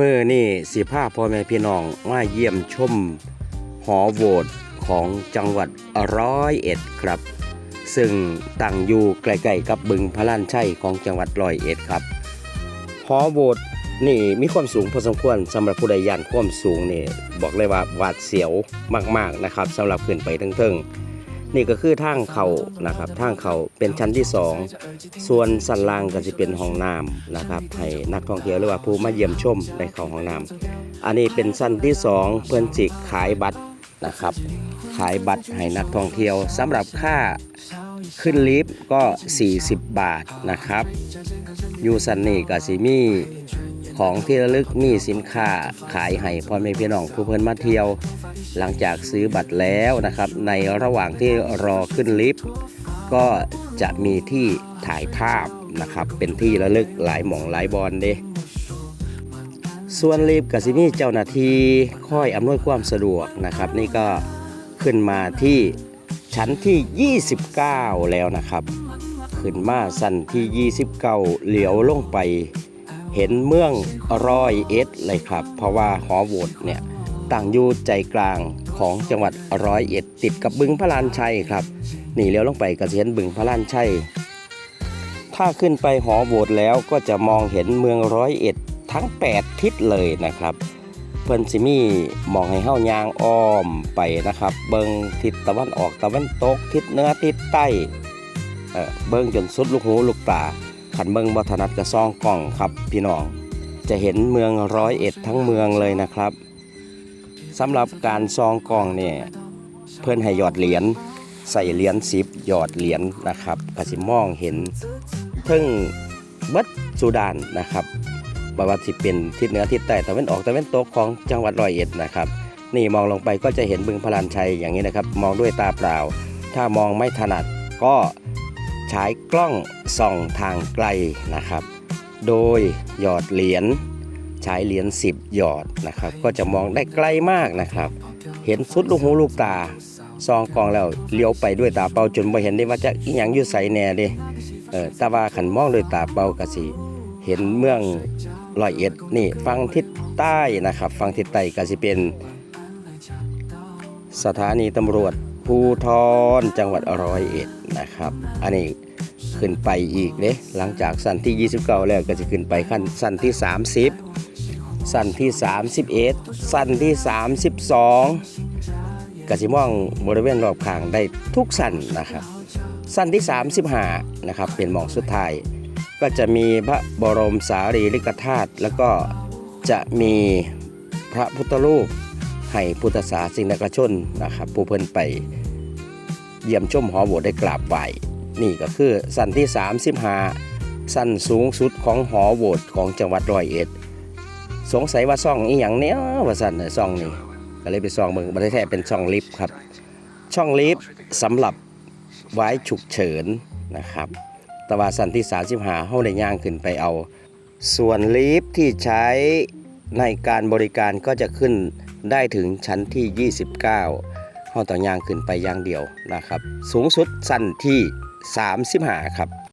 มื่อนี่สิพาพ่อแม่พี่น้องมาเยี่ยมชมหอโหวตของจังหวัดร้อยเอ็ดครับ ซึ่งตั้งอยู่ใกล้ๆกับบึงพระลานชัยของจังหวัดร้อยเอ็ดครับ หอโหวตนี่มีความสูงพอสมควรสำหรับผู้ใดย่านความสูงนี่บอกเลยว่าหวาดเสียวมากๆนะครับสำหรับขึ้นไปทั้งเทิงๆ นี่ก็คือทางเขานะครับทางเขาเป็นชั้นที่สองส่วนสันล่างก็จะเป็นห้องน้ำนะครับให้นักท่องเที่ยวหรือว่าผู้มาเยี่ยมชมได้เข้าห้องน้ำอันนี้เป็นสั้นที่สองเพื่อนจิกขายบัตรนะครับ ขายบัตรให้นักท่องเที่ยวสำหรับค่าขึ้นลิฟต์ก็ 40 บาทนะครับ อยู่สันนี่ก็สิมี ของที่ระลึกมีสินค้าขายให้พ่อแม่พี่น้องผู้เพิ่นมาเที่ยว หลังจากซื้อบัตรแล้วนะครับ ในระหว่างที่รอขึ้นลิฟต์ก็จะมีที่ถ่ายภาพนะครับ เป็นที่ระลึกหลายหม่องหลายบอลเด้ส่วนลิฟต์กับซิมีเจ้าหน้าที่คอยอำนวยความสะดวกนะครับ นี่ก็ขึ้นมาที่ชั้นที่ 29 แล้วนะครับ ขึ้นมาสั้นที่ 29 เหลียวลงไป เห็นเมืองร้อยเอ็ดเลยครับ เพราะว่าหอโหวตเนี่ยตั้งอยู่ใจกลางของจังหวัดร้อยเอ็ดติดกับบึงพระลานชัยครับนี่เลี้ยวลงไปก็จะเห็นบึงพระลานชัยถ้าขึ้นไปหอโบสถ์แล้วก็จะมองเห็นเมืองร้อยเอ็ดทั้ง 8 ทิศเลยนะครับ เพิ่นสิมี่มองให้เฮายางอ้อมไปนะครับ เบิงทิศตะวันออกตะวันตกทิศเหนือทิศใต้เออเบิงจนสุดลูกหูลูกตา ขันเบิงบัถนัดกระซองกล่องครับพี่น้อง จะเห็นเมืองร้อยเอ็ดทั้งเมืองเลยนะครับสำหรับการซองกล่องเนี่ยเพื่อนให้หยอดเหรียญใส่เหรียญสิบหยอดเหรียญนะครับกสิมองเห็นเพิ่งเบิดสุดานนะครับบว่าสิเป็นทิศเหนือทิศใต้ตะวันออกตะวันตกของจังหวัดร้อยเอ็ดนะครับ นี่มองลงไปก็จะเห็นบึงพลานชัยอย่างนี้นะครับ มองด้วยตาเปล่า ถ้ามองไม่ถนัดก็ ใช้กล้องส่องทางไกลนะครับ โดยหยอดเหรียญใช้เหรียญ10 หยอดนะครับ ก็จะมองได้ไกลมากนะครับ เห็นสุดลูกหูลูกตาซองกองแล้วเลี้ยวไปด้วยตาเปล่าจนบ่เห็นได้ว่าจะอีหยังอยู่ใสแน่เด้เออต่ว่าขันมองด้วยตาเปล่าก็สิเห็นเมืองร้อยเอ็ดนี่ฟังทิศใต้นะครับ ฟังทิศใต้ก็สิเป็น สถานีตำรวจภูทรจังหวัดร้อยเอ็ด นะครับ อันนี้ขึ้นไปอีกเด้หลังจากสั้นที่ 29 แล้วก็จะขึ้นไปขั้นสั้นที่ 30 สั้นที่ 31 สั้นที่ 32กสิมองบริเวณรอบข้างได้ทุกสั้นนะครับ สั้นที่ 35นะครับเป็นมองสุดท้าย ก็จะมีพระบรมสารีริกธาตุแล้วก็จะมีพระพุทธรูปให้พุทธศาสนิกชนนะครับผู้เพิ่นไป เยี่ยมชมหอโบสถ์ได้กราบไหว้นี่ก็คือสั้นที่ 35 สั้นสูงสุดของหอโบสถ์ของจังหวัดร้อยเอ็ด สงสัยว่าซ่องอีหยังเนี้ยว่าสั่นน่ะซ่องนี่ก็เลยไปซ่องเบิ่งบ่ได้แท้เป็นช่องลิฟต์ครับ ช่องลิฟต์สำหรับไว้ฉุกเฉินนะครับแต่ว่าสันที่ 35เฮาได้ย่างขึ้นไปเอา ส่วนลิฟต์ที่ใช้ในการบริการก็จะขึ้นได้ถึงชั้นที่ 29 เฮาต้องยางขึ้นไปยางเดียวนะครับ สูงสุดสั้นที่ 35 ครับ